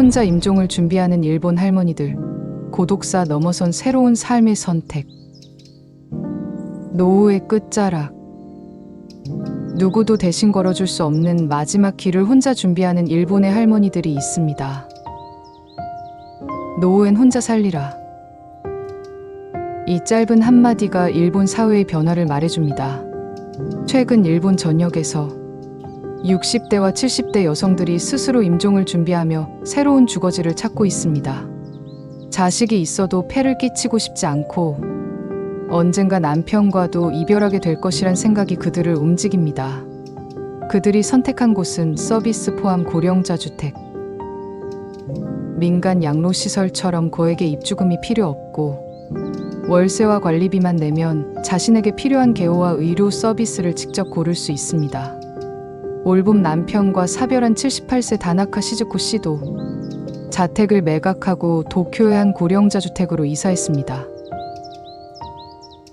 혼자 임종을 준비하는 일본 할머니들. 고독사 넘어선 새로운 삶의 선택. 노후의 끝자락. 누구도 대신 걸어줄 수 없는 마지막 길을 혼자 준비하는 일본의 할머니들이 있습니다. 노후엔 혼자 살리라. 이 짧은 한마디가 일본 사회의 변화를 말해줍니다. 최근 일본 전역에서 60대와 70대 여성들이 스스로 임종을 준비하며 새로운 주거지를 찾고 있습니다. 자식이 있어도 폐를 끼치고 싶지 않고 언젠가 남편과도 이별하게 될 것이란 생각이 그들을 움직입니다. 그들이 선택한 곳은 서비스 포함 고령자 주택. 민간 양로시설처럼 거액의 입주금이 필요 없고 월세와 관리비만 내면 자신에게 필요한 개호와 의료 서비스를 직접 고를 수 있습니다. 올봄 남편과 사별한 78세 다나카 시즈코 씨도 자택을 매각하고 도쿄의 한 고령자 주택으로 이사했습니다.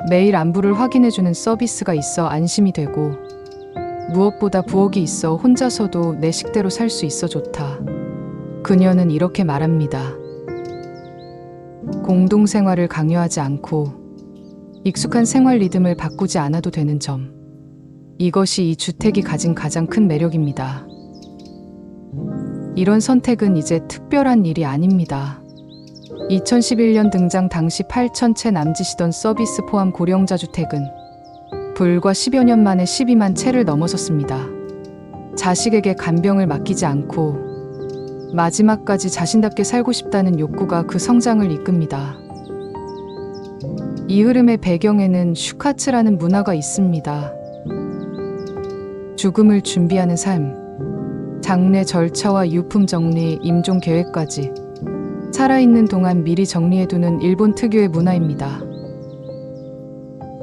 매일 안부를 확인해주는 서비스가 있어 안심이 되고 무엇보다 부엌이 있어 혼자서도 내 식대로 살 수 있어 좋다. 그녀는 이렇게 말합니다. 공동생활을 강요하지 않고 익숙한 생활 리듬을 바꾸지 않아도 되는 점. 이것이 이 주택이 가진 가장 큰 매력입니다. 이런 선택은 이제 특별한 일이 아닙니다. 2011년 등장 당시 8천 채 남짓이던 서비스 포함 고령자 주택은 불과 10여 년 만에 12만 채를 넘어섰습니다. 자식에게 간병을 맡기지 않고 마지막까지 자신답게 살고 싶다는 욕구가 그 성장을 이끕니다. 이 흐름의 배경에는 슈카츠라는 문화가 있습니다. 죽음을 준비하는 삶, 장례 절차와 유품 정리, 임종 계획까지 살아있는 동안 미리 정리해두는 일본 특유의 문화입니다.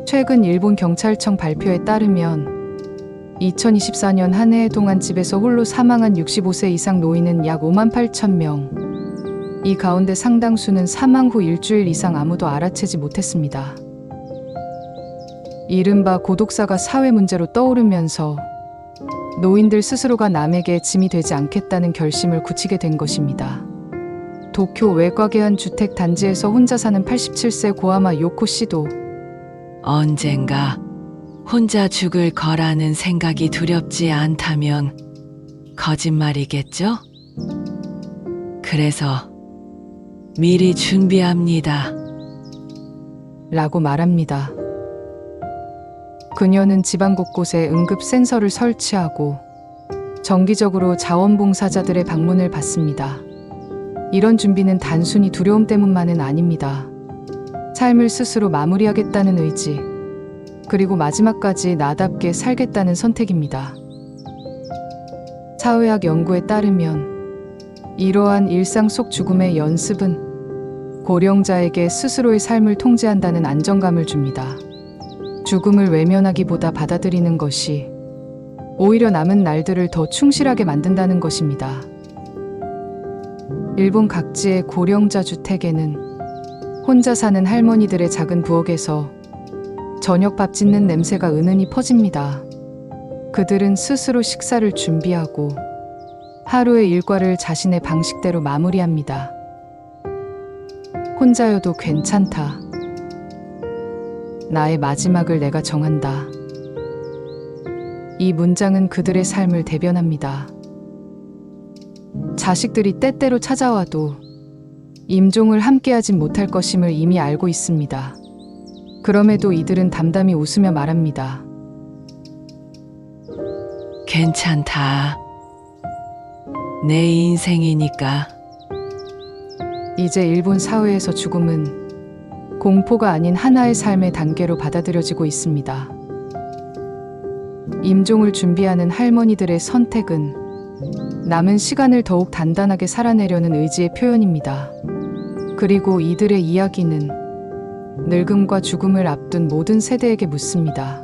최근 일본 경찰청 발표에 따르면 2024년 한 해 동안 집에서 홀로 사망한 65세 이상 노인은 약 5만 8천 명. 이 가운데 상당수는 사망 후 일주일 이상 아무도 알아채지 못했습니다. 이른바 고독사가 사회 문제로 떠오르면서 노인들 스스로가 남에게 짐이 되지 않겠다는 결심을 굳히게 된 것입니다. 도쿄 외곽의 한 주택 단지에서 혼자 사는 87세 고아마 요코 씨도 언젠가 혼자 죽을 거라는 생각이 두렵지 않다면 거짓말이겠죠? 그래서 미리 준비합니다. 라고 말합니다. 그녀는 집안 곳곳에 응급 센서를 설치하고 정기적으로 자원봉사자들의 방문을 받습니다. 이런 준비는 단순히 두려움 때문만은 아닙니다. 삶을 스스로 마무리하겠다는 의지, 그리고 마지막까지 나답게 살겠다는 선택입니다. 사회학 연구에 따르면 이러한 일상 속 죽음의 연습은 고령자에게 스스로의 삶을 통제한다는 안정감을 줍니다. 죽음을 외면하기보다 받아들이는 것이 오히려 남은 날들을 더 충실하게 만든다는 것입니다. 일본 각지의 고령자 주택에는 혼자 사는 할머니들의 작은 부엌에서 저녁 밥 짓는 냄새가 은은히 퍼집니다. 그들은 스스로 식사를 준비하고 하루의 일과를 자신의 방식대로 마무리합니다. 혼자여도 괜찮다. 나의 마지막을 내가 정한다. 이 문장은 그들의 삶을 대변합니다. 자식들이 때때로 찾아와도 임종을 함께하진 못할 것임을 이미 알고 있습니다. 그럼에도 이들은 담담히 웃으며 말합니다. 괜찮다. 내 인생이니까 이제 일본 사회에서 죽음은 공포가 아닌 하나의 삶의 단계로 받아들여지고 있습니다. 임종을 준비하는 할머니들의 선택은 남은 시간을 더욱 단단하게 살아내려는 의지의 표현입니다. 그리고 이들의 이야기는 늙음과 죽음을 앞둔 모든 세대에게 묻습니다.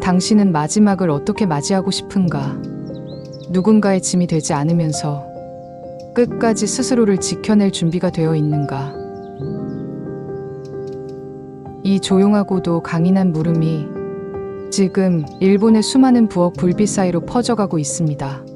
당신은 마지막을 어떻게 맞이하고 싶은가? 누군가의 짐이 되지 않으면서 끝까지 스스로를 지켜낼 준비가 되어 있는가? 이 조용하고도 강인한 물음이 지금 일본의 수많은 부엌 불빛 사이로 퍼져가고 있습니다.